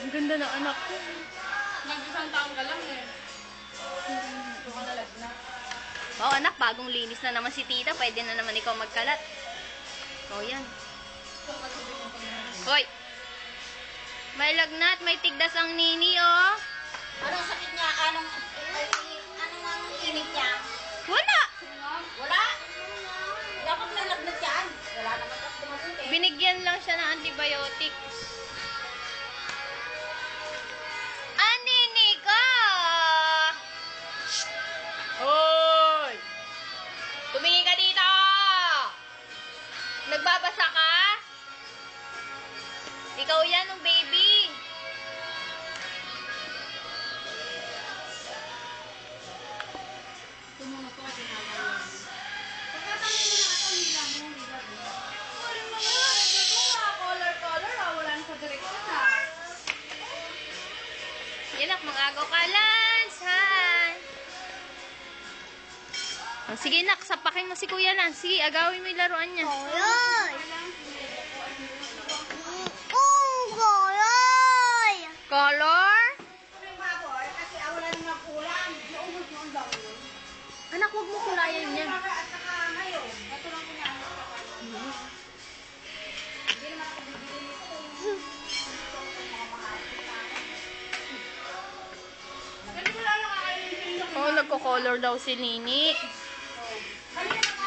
Ang ganda ng anak ko. Mag-isang taon ka lang eh. Ito ka nalagnat. Anak, bagong linis na naman si tita. Pwede na naman ikaw magkalat. Oo yan. Hoy! May lagnat, may tigdas ang nini, oh. Anong sakit niya? Anong, anong ang init niya? Wala! Wala. Dapat may lagnat yan. Wala naman eh. Binigyan lang siya ng antibiotics. Tumingin ka dito! Nagbabasa ka? Ikaw yan, ng baby. Tumunod ko kasi naman. Pagkatapos Oh, sige nak, sapakin mo si Kuya Lance. Sige, agawin mo yung laruan niya. Koyoy! Oh, koyoy! Color? Anak, huwag mo kulayan niya. Oh, nagko-color daw si Nini. Halika na